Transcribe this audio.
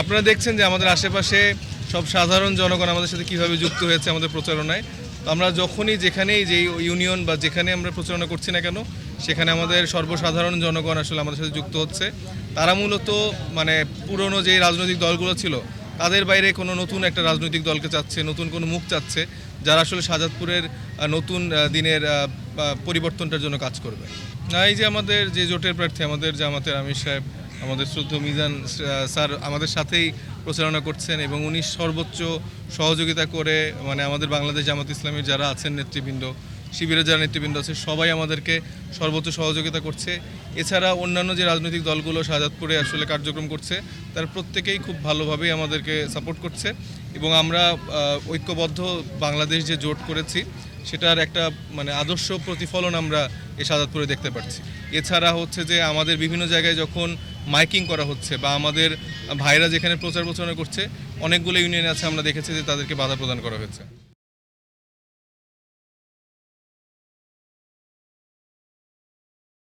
আপনারা দেখছেন যে আমাদের আশেপাশে সব সাধারণ জনগণ আমাদের সাথে কীভাবে যুক্ত হয়েছে আমাদের প্রচারণায়। তো আমরা যখনই যেখানেই যে ইউনিয়ন বা যেখানে আমরা প্রচারণা করছি না কেন, সেখানে আমাদের সর্বসাধারণ জনগণ আসলে আমাদের সাথে যুক্ত হচ্ছে। তারা মূলত মানে পুরনো যে রাজনৈতিক দলগুলো ছিল, তাদের বাইরে কোনো নতুন একটা রাজনৈতিক দলকে চাচ্ছে, নতুন কোনো মুখ চাচ্ছে, যারা আসলে শাহজাদপুরের নতুন দিনের পরিবর্তনটার জন্য কাজ করবে। না, এই যে আমাদের যে জোটের প্রার্থী, আমাদের জামাতের আমির সাহেব আমাদের শ্রদ্ধ মিজান স্যার আমাদের সাথেই প্রচারণা করছেন এবং উনি সর্বোচ্চ সহযোগিতা করে মানে আমাদের বাংলাদেশ জামাত ইসলামের যারা আছেন নেতৃবৃন্দ, শিবিরের যারা নেতৃবৃন্দ আছে, সবাই আমাদেরকে সর্বোচ্চ সহযোগিতা করছে। এছাড়া অন্যান্য যে রাজনৈতিক দলগুলো শাহজাদপুরে আসলে কার্যক্রম করছে, তার প্রত্যেকেই খুব ভালোভাবেই আমাদেরকে সাপোর্ট করছে এবং আমরা ঐক্যবদ্ধ বাংলাদেশ যে জোট করেছি, সেটার একটা মানে আদর্শ প্রতিফলন আমরা এই শাহজাদপুরে দেখতে পাচ্ছি। এছাড়া হচ্ছে যে আমাদের বিভিন্ন জায়গায় যখন মাইকিং করা হচ্ছে বা আমাদের ভাইরা যেখানে প্রচার প্রচারণা করছে, অনেকগুলো ইউনিয়ন আছে, আমরা দেখেছি যে তাদেরকে বাধা প্রদান করা হয়েছে।